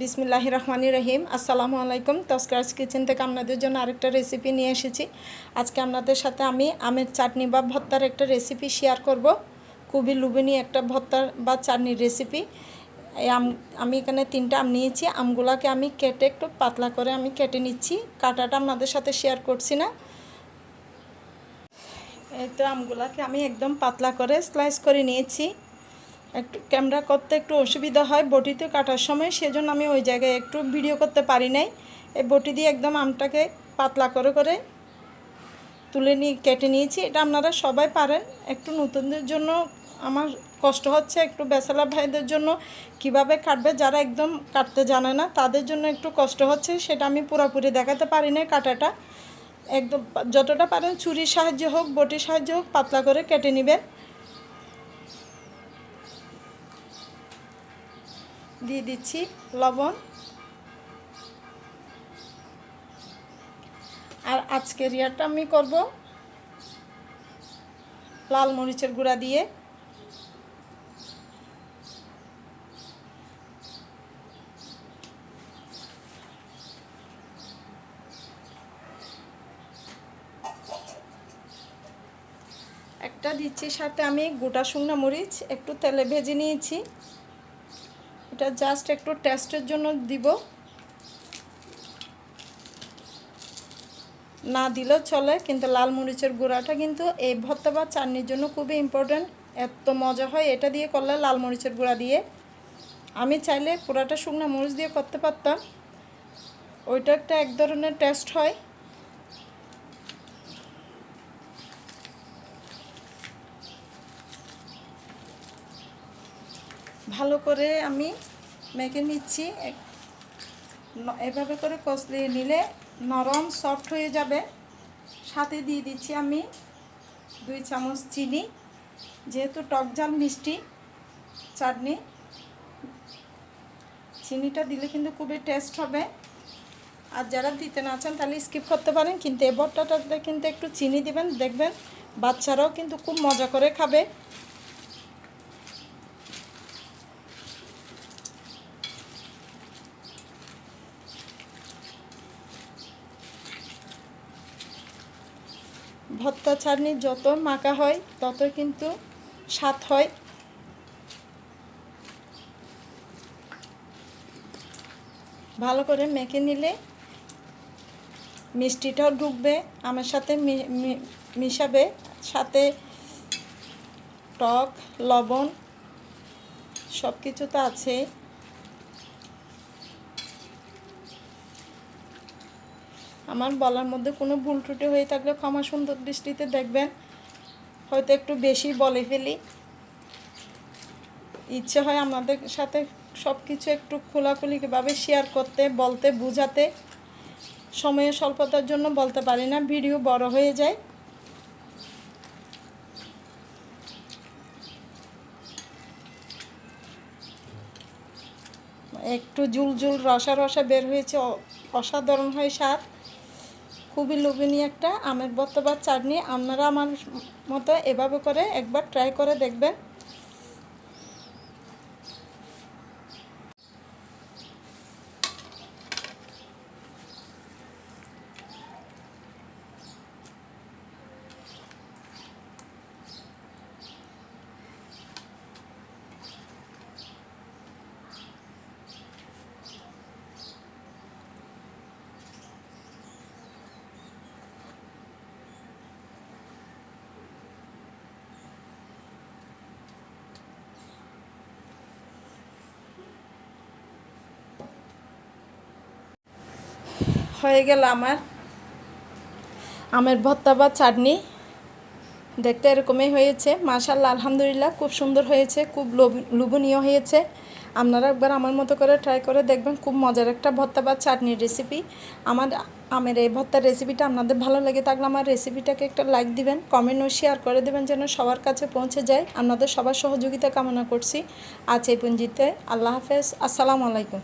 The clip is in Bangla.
বিসমিল্লাহ রহমানি রহিম। আসসালামু আলাইকুম। তস্কার্স কিচেন থেকে আপনাদের জন্য আরেকটা রেসিপি নিয়ে এসেছি। আজকে আপনাদের সাথে আমি আমের চাটনি বা ভর্তার একটা রেসিপি শেয়ার করব। খুবই লুবিনী একটা ভর্তার বা চাটনির রেসিপি এই আম, আমি এখানে তিনটা আম নিয়েছি। আমগুলোকে আমি কেটে একটু পাতলা করে আমি কেটে নিচ্ছি। কাটাটা আপনাদের সাথে শেয়ার করছি না। এই তো আমগুলোকে আমি একদম পাতলা করে স্লাইস করে নিয়েছি। একটু ক্যামেরা করতে একটু অসুবিধা হয়, বটিতে কাটার সময়, সেজন্য আমি ওই জায়গায় একটু ভিডিও করতে পারি নাই। এই বটি দিয়ে একদম আমটাকে পাতলা করে করে তুলে নিয়ে, কেটে নিয়েছি। এটা আপনারা সবাই পারেন। একটু নতুনদের জন্য আমার কষ্ট হচ্ছে, একটু বেসালা ভাইদের জন্য কীভাবে কাটবে যারা একদম কাটতে জানে না, তাদের জন্য একটু কষ্ট হচ্ছে, সেটা আমি পুরোপুরি দেখাতে পারি না কাটাটা। একদম যতটা পারেন ছুরির সাহায্যে হোক, বটির সাহায্যে হোক, পাতলা করে কেটে নেবেন। দিয়ে দিচ্ছি লবণ। আর আজকের ইয়ারটা আমি করব লাল মরিচের গুঁড়া দিয়ে। একটা দিচ্ছি সাথে আমি গোটা শুকনো মরিচ, একটু তেলে ভেজে নিয়েছি। এটা জাস্ট একটু টেস্টের জন্য দিব। না দিলেও চলে, কিন্তু লাল মরিচের গুঁড়াটা কিন্তু এই ভর্তা বা চাটনির জন্য খুবই ইম্পর্ট্যান্ট এত মজা হয় এটা দিয়ে করলে লাল মরিচের গুঁড়া দিয়ে। আমি চাইলে পুরাটা শুকনো মরিচ দিয়ে করতে পারতাম। ওইটা একটা এক ধরনের টেস্ট হয়। ভালো করে আমি মেখে নিচ্ছি। এভাবে করে কষলে নিলে নরম সফট হয়ে যাবে। সাথে দিয়ে দিচ্ছি আমি দুই চামচ চিনি, যেহেতু টক ঝাল মিষ্টি চাটনি। চিনিটা দিলে কিন্তু খুবই টেস্ট হবে। আর যারা দিতে না চান তাহলে স্কিপ করতে পারেন, কিন্তু এ বট্টাটাতে কিন্তু একটু চিনি দিবেন। দেখবেন বাচ্চারাও কিন্তু খুব মজা করে খাবে। ভর্তা চাটনি যত মাখা হয়, তত কিন্তু স্বাদ হয়। ভালো করে মেখে নিলে মিষ্টিটাও ঢুকবে, আমার সাথে মিশাবে। সাথে টক, লবণ সব কিছু তো আছে আমার বলার মধ্যে কোনো ভুল ত্রুটি হয়ে থাকলে ক্ষমা সুন্দর দৃষ্টিতে দেখবেন। হয়তো একটু বেশি বলে ফেলি। ইচ্ছে হয় আমাদের সাথে সব কিছু একটু খোলাখুলিভাবে শেয়ার করতে, বলতে, বুঝাতে। সময়ের স্বল্পতার জন্য বলতে পারি না, ভিডিও বড় হয়ে যায়। একটু জুল জুল রসা রসা বের হয়েছে অসাধারণ হয় স্বাদ খুবই লোভনীয় একটা আমের বর্তবার চাটনি। আপনারা আমার মতো এভাবে করে একবার ট্রাই করে দেখবেন। হয়ে গেল আমার আমের ভর্তা বা চাটনি। দেখতে এরকমই হয়েছে। মাশাল্লাহ আলহামদুলিল্লাহ, খুব সুন্দর হয়েছে, খুব লোভনীয় হয়েছে। আপনারা একবার আমার মতো করে ট্রাই করে দেখবেন, খুব মজার একটা ভর্তা বা চাটনির রেসিপি আমার আমের এই ভর্তার রেসিপিটা আপনাদের ভালো লেগে থাকলে আমার রেসিপিটাকে একটা লাইক দিবেন কমেন্ট ও শেয়ার করে দেবেন যেন সবার কাছে পৌঁছে যায়। আপনাদের সবার সহযোগিতা কামনা করছি। আজ এই পুঞ্জিতে আল্লাহ হাফেজ। আসসালামু আলাইকুম।